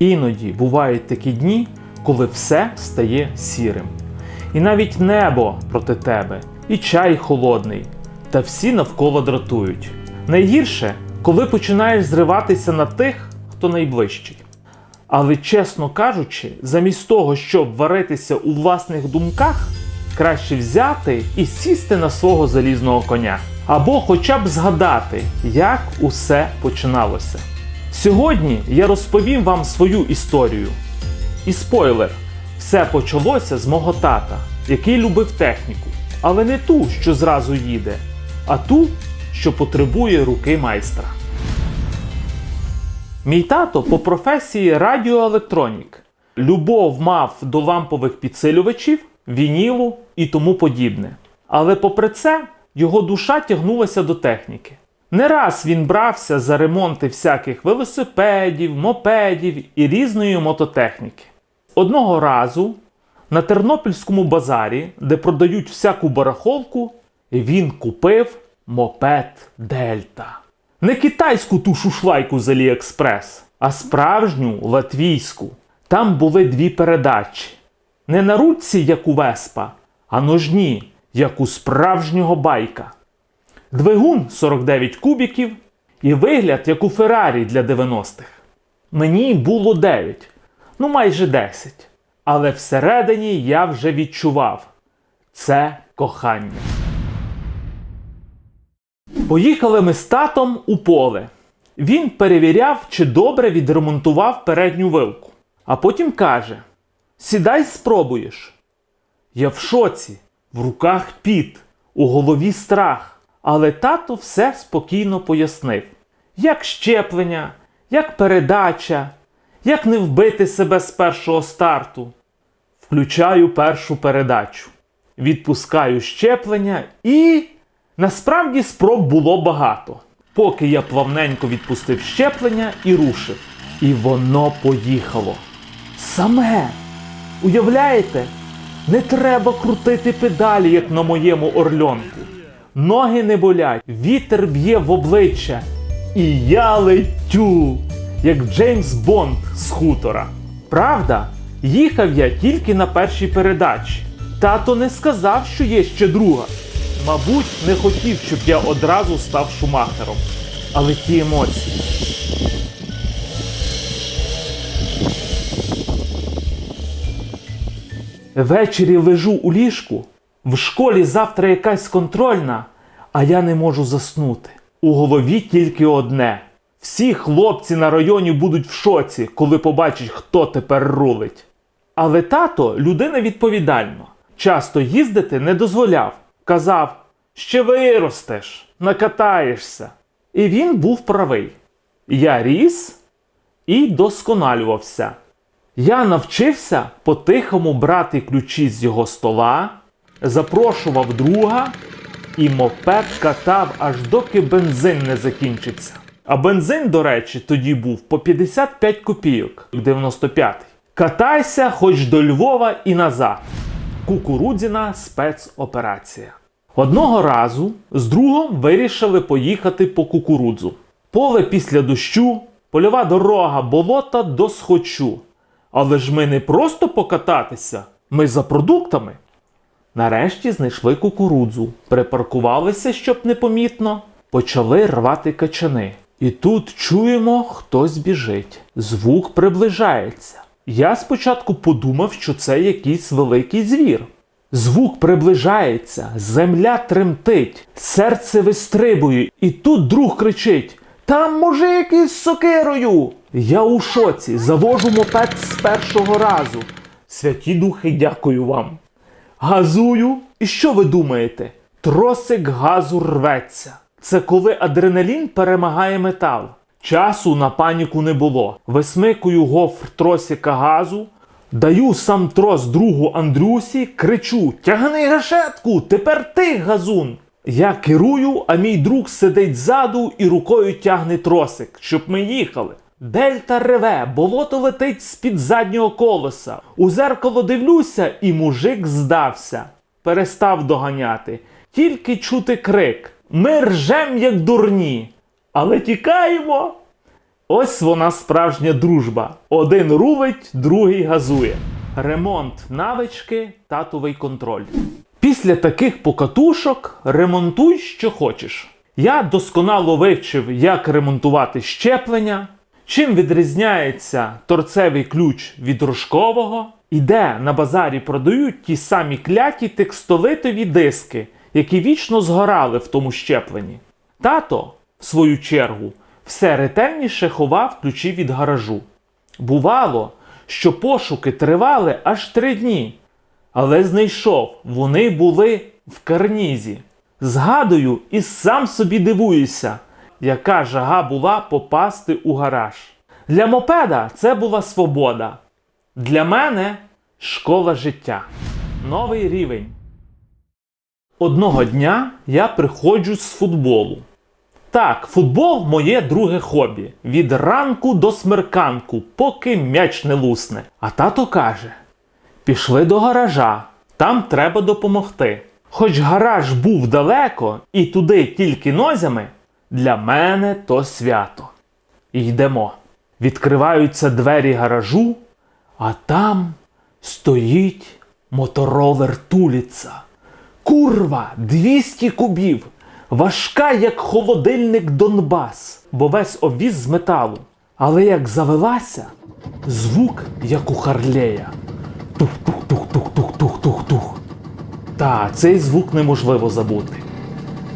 Іноді бувають такі дні, коли все стає сірим. І навіть небо проти тебе, і чай холодний, та всі навколо дратують. Найгірше, коли починаєш зриватися на тих, хто найближчий. Але чесно кажучи, замість того, щоб варитися у власних думках, краще взяти і сісти на свого залізного коня. Або хоча б згадати, як усе починалося. Сьогодні я розповім вам свою історію. І спойлер, все почалося з мого тата, який любив техніку, але не ту, що зразу їде, а ту, що потребує руки майстра. Мій тато по професії радіоелектронік. Любов мав до лампових підсилювачів, вінілу і тому подібне. Але попри це, його душа тягнулася до техніки. Не раз він брався за ремонти всяких велосипедів, мопедів і різної мототехніки. Одного разу на Тернопільському базарі, де продають всяку барахолку, він купив мопед Дельта. Не китайську ту шушлайку з Аліекспрес, а справжню латвійську. Там були дві передачі. Не на ручці, як у Веспа, а ножні, як у справжнього байка. Двигун 49 кубіків і вигляд, як у Феррарі для 90-х. Мені було 9, ну майже 10. Але всередині я вже відчував це кохання. Поїхали ми з татом у поле. Він перевіряв, чи добре відремонтував передню вилку. А потім каже: Сідай, спробуєш. Я в шоці, в руках піт, у голові страх. Але тато все спокійно пояснив: як щеплення, як передача, як не вбити себе з першого старту. Включаю першу передачу, відпускаю щеплення і. Насправді спроб було багато, поки я плавненько відпустив щеплення і рушив. І воно поїхало. Саме. Уявляєте? Не треба крутити педалі, як на моєму орльонку. Ноги не болять, вітер б'є в обличчя. І я летю, як Джеймс Бонд з хутора. Правда, їхав я тільки на першій передачі. Тато не сказав, що є ще друга. Мабуть, не хотів, щоб я одразу став шумахером. Але ті емоції. Ввечері лежу у ліжку. В школі завтра якась контрольна, а я не можу заснути. У голові тільки одне. Всі хлопці на районі будуть в шоці, коли побачать, хто тепер рулить. Але тато людина відповідальна. Часто їздити не дозволяв. Казав, ще виростеш, накатаєшся. І він був правий. Я ріс і досконалювався. Я навчився по-тихому брати ключі з його стола, запрошував друга, і мопед катав аж доки бензин не закінчиться. А бензин, до речі, тоді був по 55 копійок, 95. Катайся хоч до Львова і назад. Кукурудзяна спецоперація. Одного разу з другом вирішили поїхати по кукурудзу. Поле після дощу, польова дорога, болота до схочу. Але ж ми не просто покататися, ми за продуктами. Нарешті знайшли кукурудзу, припаркувалися, щоб непомітно, почали рвати качани. І тут чуємо, хтось біжить. Звук приближається. Я спочатку подумав, що це якийсь великий звір. Звук приближається, земля тремтить, серце вистрибує, і тут друг кричить: Там мужик із сокирою! Я у шоці, завожу мопед з першого разу. Святі духи, дякую вам. Газую, і що ви думаєте? Тросик газу рветься. Це коли адреналін перемагає метал. Часу на паніку не було. Висмикую гофр тросика газу, даю сам трос другу Андрюсі, кричу: Тягни гашетку, тепер ти газун. Я керую, а мій друг сидить ззаду і рукою тягне тросик, щоб ми їхали. Дельта реве, болото летить з-під заднього колеса. У зеркало дивлюся, і мужик здався. Перестав доганяти. Тільки чути крик. Ми ржем, як дурні. Але тікаємо. Ось вона справжня дружба. Один рулить, другий газує. Ремонт навички, татовий контроль. Після таких покатушок ремонтуй, що хочеш. Я досконало вивчив, як ремонтувати щеплення, чим відрізняється торцевий ключ від рожкового, і де на базарі продають ті самі кляті текстолитові диски, які вічно згорали в тому щепленні. Тато, в свою чергу, все ретельніше ховав ключі від гаражу. Бувало, що пошуки тривали аж три дні, але знайшов, вони були в карнізі. Згадую і сам собі дивуюся, яка жага була попасти у гараж. Для мопеда це була свобода. Для мене школа життя. Новий рівень. Одного дня я приходжу з футболу. Так, футбол моє друге хобі. Від ранку до смерканку, поки м'яч не лусне. А тато каже: пішли до гаража, там треба допомогти. Хоч гараж був далеко і туди тільки нозями, для мене то свято. Йдемо. Відкриваються двері гаражу, а там стоїть моторолер Туліца. Курва, 200 кубів, важка, як холодильник Донбас, бо весь обвіз з металу. Але як завелася, звук, як у Харлея. Тух-тух-тух-тух-тух-тух-тух. Та цей звук неможливо забути.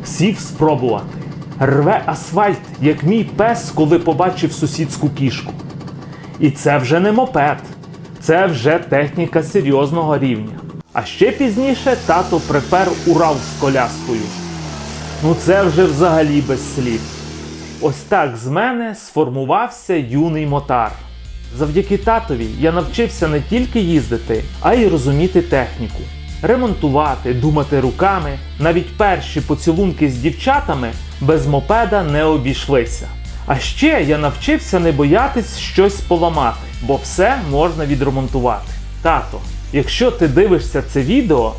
Сів спробувати. Рве асфальт, як мій пес, коли побачив сусідську кішку. І це вже не мопед, це вже техніка серйозного рівня. А ще пізніше тато припер Урал з коляскою. Ну це вже взагалі без слів. Ось так з мене сформувався юний мотар. Завдяки татові я навчився не тільки їздити, а й розуміти техніку, ремонтувати, думати руками. Навіть перші поцілунки з дівчатами без мопеда не обійшлися. А ще я навчився не боятись щось поламати, бо все можна відремонтувати. Тато, якщо ти дивишся це відео,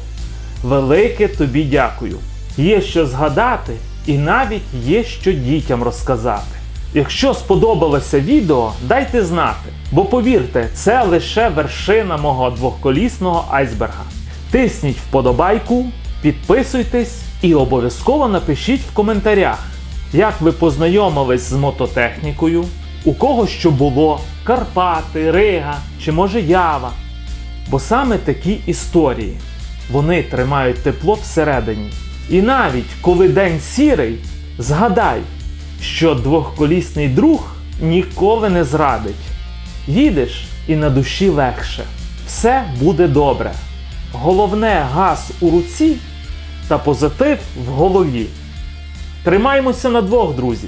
велике тобі дякую. Є що згадати, і навіть є що дітям розказати. Якщо сподобалося відео, дайте знати, бо повірте, це лише вершина мого двохколісного айсберга. Тисніть вподобайку, підписуйтесь і обов'язково напишіть в коментарях, як ви познайомились з мототехнікою, у кого що було, Карпати, Рига чи може Ява. Бо саме такі історії вони тримають тепло всередині. І навіть коли день сірий, згадай, що двохколісний друг ніколи не зрадить. Їдеш і на душі легше. Все буде добре. Головне газ у руці та позитив в голові. Тримаймося на двох, друзі!